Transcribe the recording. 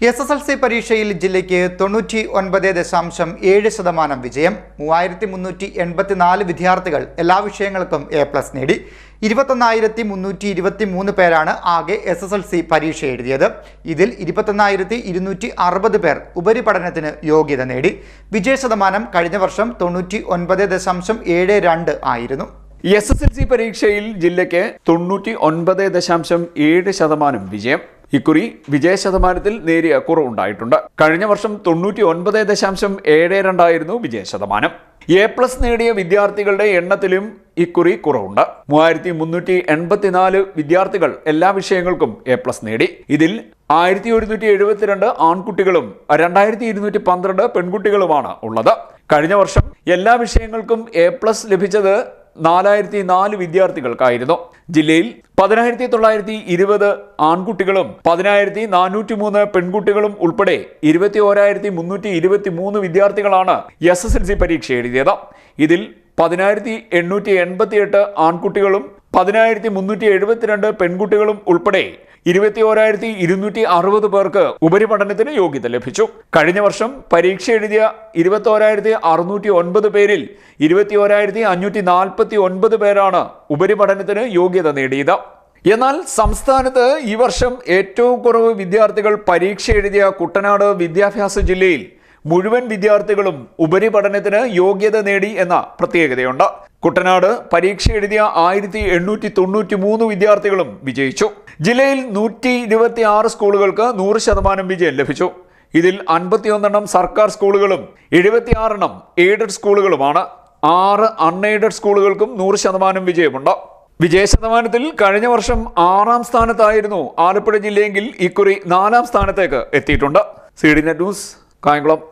S S L C പരീക്ഷയിൽ ജില്ലയ്ക്ക് തൊണ്ണൂറ്റി ഒൻപത് ദശാംശം ഏഴ് ശതമാനം വിജയം മൂവായിരത്തി മുന്നൂറ്റി എൺപത്തിനാല് വിദ്യാർത്ഥികൾ എല്ലാ വിഷയങ്ങൾക്കും എ പ്ലസ് നേടി. ഇരുപത്തൊന്നായിരത്തി മുന്നൂറ്റി ഇരുപത്തി മൂന്ന് പേരാണ് ആകെ എസ് എസ് എൽ സി പരീക്ഷ എഴുതിയത്. ഇതിൽ ഇരുപത്തൊന്നായിരത്തി ഇരുന്നൂറ്റി അറുപത് പേർ ഉപരിപഠനത്തിന് യോഗ്യത നേടി. വിജയ ശതമാനം കഴിഞ്ഞ വർഷം തൊണ്ണൂറ്റി ഒൻപത് ദശാംശം ഏഴ് രണ്ട് ആയിരുന്നു. എസ് എസ് എൽ സി പരീക്ഷയിൽ ജില്ലയ്ക്ക് തൊണ്ണൂറ്റി ഒൻപത് ദശാംശം ഏഴ് ശതമാനം വിജയം ഇക്കുറി വിജയ ശതമാനത്തിൽ നേരിയ കുറവുണ്ടായിട്ടുണ്ട്. കഴിഞ്ഞ വർഷം തൊണ്ണൂറ്റി ഒൻപത് ദശാംശം ഏഴ് രണ്ടായിരുന്നു വിജയ ശതമാനം. എ പ്ലസ് നേടിയ വിദ്യാർത്ഥികളുടെ എണ്ണത്തിലും ഇക്കുറി കുറവുണ്ട്. മൂവായിരത്തി മുന്നൂറ്റി എൺപത്തിനാല് വിദ്യാർത്ഥികൾ എല്ലാ വിഷയങ്ങൾക്കും എ പ്ലസ് നേടി. ഇതിൽ ആയിരത്തി ഒരുന്നൂറ്റി എഴുപത്തിരണ്ട് ആൺകുട്ടികളും രണ്ടായിരത്തി ഇരുന്നൂറ്റി പന്ത്രണ്ട് പെൺകുട്ടികളുമാണ് ഉള്ളത്. കഴിഞ്ഞ വർഷം എല്ലാ വിഷയങ്ങൾക്കും എ പ്ലസ് ലഭിച്ചത് നാലായിരത്തി നാല് വിദ്യാർത്ഥികൾക്കായിരുന്നു. ജില്ലയിൽ പതിനായിരത്തി തൊള്ളായിരത്തി ഇരുപത് ആൺകുട്ടികളും പതിനായിരത്തി നാനൂറ്റി മൂന്ന് പെൺകുട്ടികളും ഉൾപ്പെടെ ഇരുപത്തി ഓരായിരത്തി മുന്നൂറ്റി ഇരുപത്തി മൂന്ന് വിദ്യാർത്ഥികളാണ് എസ് എസ് എൽ സി പരീക്ഷ എഴുതിയത് ഇതിൽ പതിനായിരത്തി എണ്ണൂറ്റി എൺപത്തി എട്ട് ആൺകുട്ടികളും പതിനായിരത്തി മുന്നൂറ്റി എഴുപത്തിരണ്ട് പെൺകുട്ടികളും ഉൾപ്പെടെ ഇരുപത്തി ഓരായിരത്തി ഇരുന്നൂറ്റി അറുപത് പേർക്ക് ഉപരിപഠനത്തിന് യോഗ്യത ലഭിച്ചു. കഴിഞ്ഞ വർഷം പരീക്ഷ എഴുതിയ ഇരുപത്തി ഓരായിരത്തി അറുന്നൂറ്റി ഒൻപത് പേരിൽ ഇരുപത്തി ഓരായിരത്തി അഞ്ഞൂറ്റി നാൽപ്പത്തി ഒൻപത് പേരാണ് ഉപരിപഠനത്തിന് യോഗ്യത നേടിയത്. എന്നാൽ സംസ്ഥാനത്ത് ഈ വർഷം ഏറ്റവും കുറവ് വിദ്യാർത്ഥികൾ പരീക്ഷ എഴുതിയ കുട്ടനാട് വിദ്യാഭ്യാസ ജില്ലയിൽ മുഴുവൻ വിദ്യാർത്ഥികളും ഉപരിപഠനത്തിന് യോഗ്യത നേടി എന്ന പ്രത്യേകതയുണ്ട്. കുട്ടനാട് പരീക്ഷ എഴുതിയ ആയിരത്തി എണ്ണൂറ്റി തൊണ്ണൂറ്റി മൂന്ന് വിദ്യാർത്ഥികളും വിജയിച്ചു. ജില്ലയിൽ നൂറ്റി ഇരുപത്തി ആറ് സ്കൂളുകൾക്ക് നൂറ് ശതമാനം വിജയം ലഭിച്ചു. ഇതിൽ അൻപത്തിയൊന്നെണ്ണം സർക്കാർ സ്കൂളുകളും എഴുപത്തിയാറെണ്ണം എയ്ഡഡ് സ്കൂളുകളുമാണ്. ആറ് അൺഎയ്ഡഡ് സ്കൂളുകൾക്കും നൂറ് ശതമാനം വിജയമുണ്ട്. വിജയ ശതമാനത്തിൽ കഴിഞ്ഞ വർഷം ആറാം സ്ഥാനത്തായിരുന്നു ആലപ്പുഴ ജില്ലയെങ്കിൽ ഇക്കുറി നാലാം സ്ഥാനത്തേക്ക് എത്തിയിട്ടുണ്ട്. C D net news Kayamkulam.